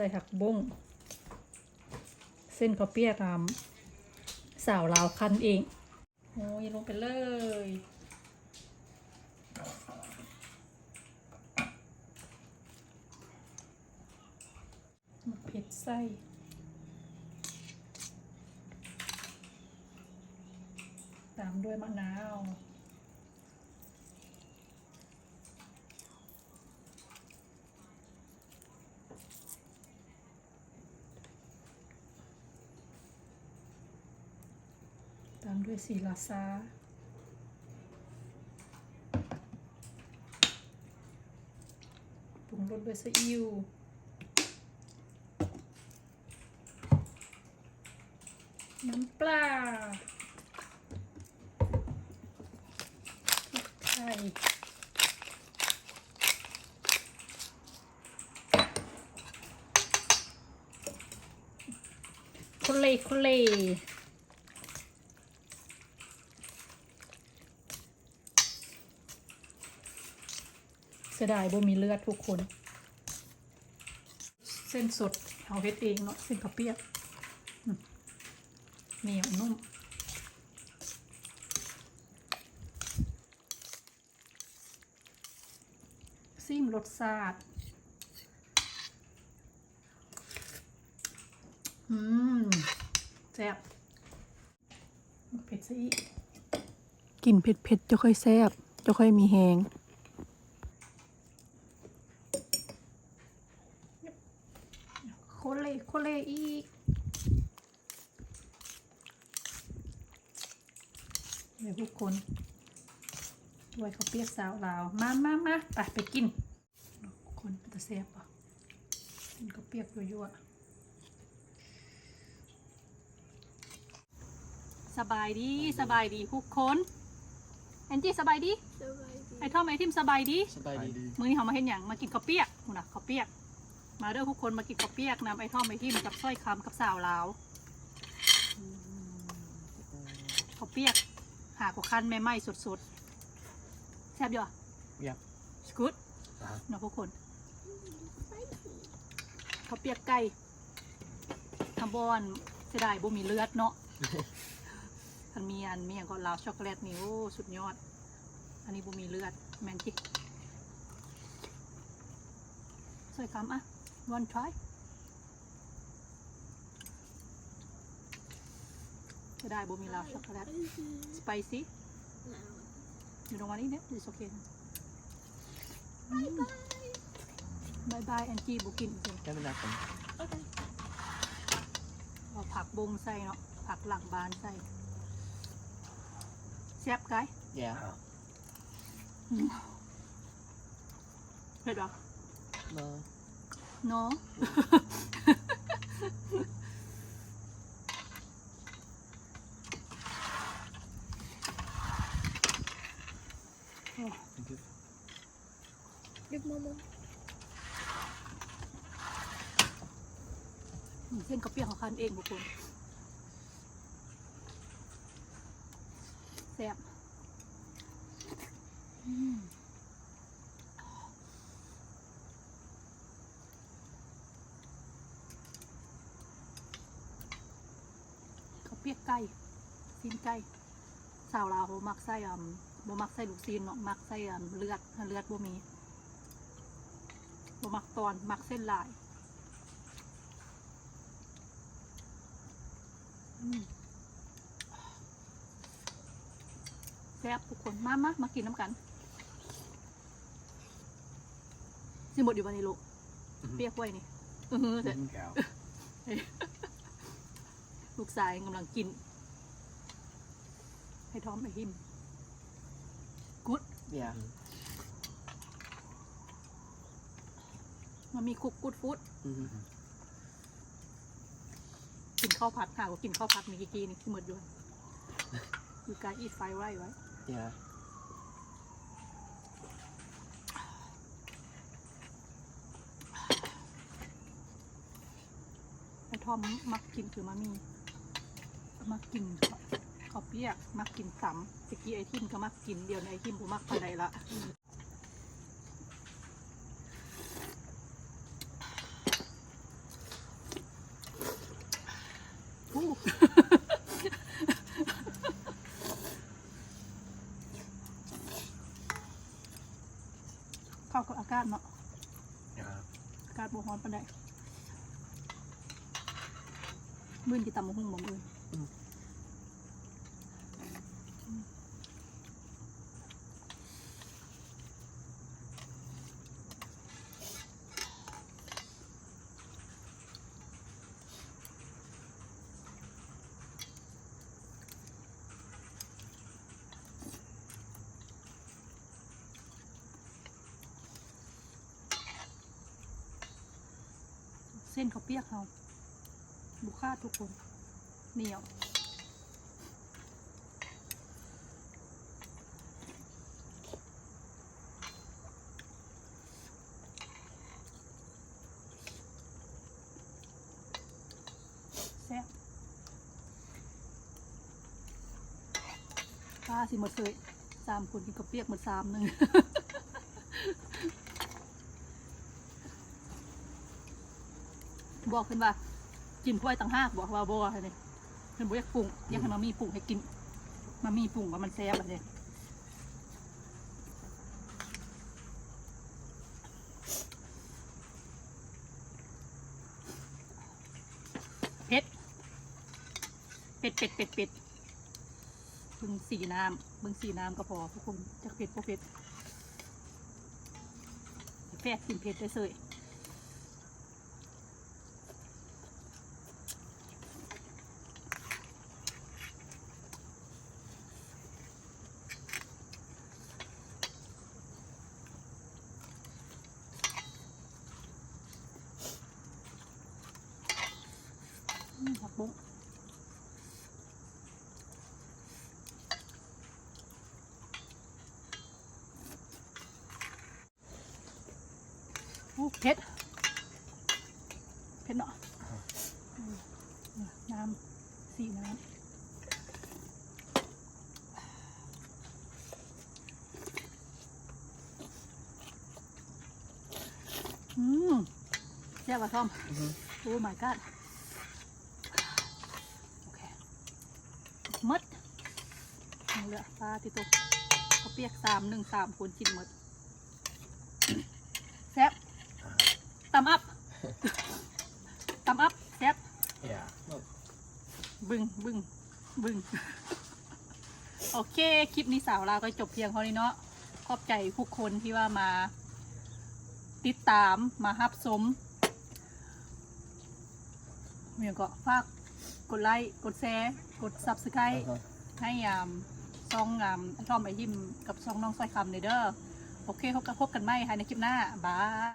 ใส่ผักบุ้งเส้นข้าวเปียกตามสาวลาวคั้นเองโอ้ยลงไปเลยมเผ็ดไส้ตามด้วยมะนาว ด้วยสีลาซาปรุงรสด้วยซีอิ๊วน้ำปลาพริกไทยคุเล่คุเล่ สียดายบ่มีเลือดทุกคน เส้นสดเอาเฮ็ดเองเนาะเส้นข้าวเปียกเหนียวนุ่มซิมรสชาติอืมแซ่บเผ็ดซะอีก กินเผ็ดๆจะค่อยแซ่บจะค่อยมีแหง โคเล่โคเล่อีก เดี๋ยวทุกคนด้วยเขาวเปียกสาวลาว มามามาไปไปกินทุกคนเป็นตะเสียบป่ะกินเขาวเปียกยั่วๆสบายดีสบายดีทุกคนแอนจี้สบายดีสบายดีไอ้ท่อมไอ้ทิมสบายดีสบายดีมื้อนี้เขามาเห็นอย่างมากินข้าวเปียกนู่นนะข้าวเปียก มาเด้อทุกคนมากินข้าวเปียกนำไอ้ท่อมไอ้ทิมกับสร้อยคำกับสาวลาวข้าวเปียก หากว่าคันแม่ไหม้สดๆ แซ่บอยู่อะอยากสกูดอ่าเนาะทุกคนข้าวเปียกไก่ทำบอนเสียดายบ่มีเลือดเนาะทันมีอันมีอย่างก็ลาวช็อกโกแลตนี่โอ้สุดยอด อันนี้บ่มีเลือดแมนจิกสวยคำอะ one try จะ ได้บ่มีลาวช็อกโกแลต spicy you don't want it yeah it's okay บายบายแอนจี้บุกินจริงแค่ไม่นักกันเอาผักบงใส่เนาะผักหลังบานใส่แซ่บไกายแย่เผ็ดเหรอเน อะเนาะดึกมามเส้นกระเปียกของคันเองบุกคนแซ่บอืมเปียกไก่ซีนไก่สาวลาวมักใส่อ่ำบ่มักใส่ลูกซีนเนาะมักใส่อ่ำเลือดเลือดบ่มี บ่มักตอนมักเส้นลายอืมแซ่บทุกคนมามามากินน้ำกันสิหมดอยู่วันนี้ลูกเปียกไว้นี่เออแต่แก้วลูกชายกำลังกิน ให้ท้อมไปหิมกุดแย่ มันมีคุกกุดฟุตอืมกินข้าวผัดค่ะว่ากินข้าวผัดมีกี่กีนี่ที่หมดอยู่อยู่การอีทไฟไรไว้แย่ไอ้ทอมมักกินคือมามีมักกินข้าวเปียก มักกินสำตะกี้ไอทิมก็มักกินเดี๋ยวในไอทิมผมมักไปไหนละ ข้ากับอากาศเนาะอากาศบวฮ้อนปานใดมื่นกี่ตำมะฮุ่งบ่มื่น ส้นเขาเปียกเขาบุค่าทุกคนเหนียวแซ่บป้าสิหมดเลยสามคนกินข้าวเปียกหมดสามหนึ่ง บอกขึ้นว่ากินถ้วยต่างหากบอกว่าบอกอะไรเนี่ยเพิ่นบอกอยากปรุงอยากให้มามีปรุงให้กิน มามีปรุงว่ามันแซ่บอะไรเนี่เผ็ดเป็ดเป็ดเป็ดเป็ดเบึงสีน้ำเบึงสีน้ำก็พอทุกคนจากเผ็ดพวกเผ็ดแฟกกินเผ็ดได้เลย อู้เผ็ดเผ็ดเนาะอืมน้ำสีน้ำอืมแซ่บว่ะทอมอือฮึโอ้ my god โอเคหมดเอาละปลาติดตัวเขาวเปียกสามหนึ่งสามคนกินหมดแซ่บตำอัพตำอัพแซ่บ Yeah. บึ้งบึ้งบึ้งโอเค คลิปนี้สาวลาวก็จบเพียงเท่านี้เนาะขอบใจผู้คนที่ว่ามา ติดตามมาฮับสมเมียก็ฝากกดไลค์กดแชร์กด subscribe Uh-huh. ให้ยามซองงามชอบไปยิ้มกับซองน้องสร้อยคำเนเด้อโอเคพบกันพบกันไหมภายในคลิปหน้า บาย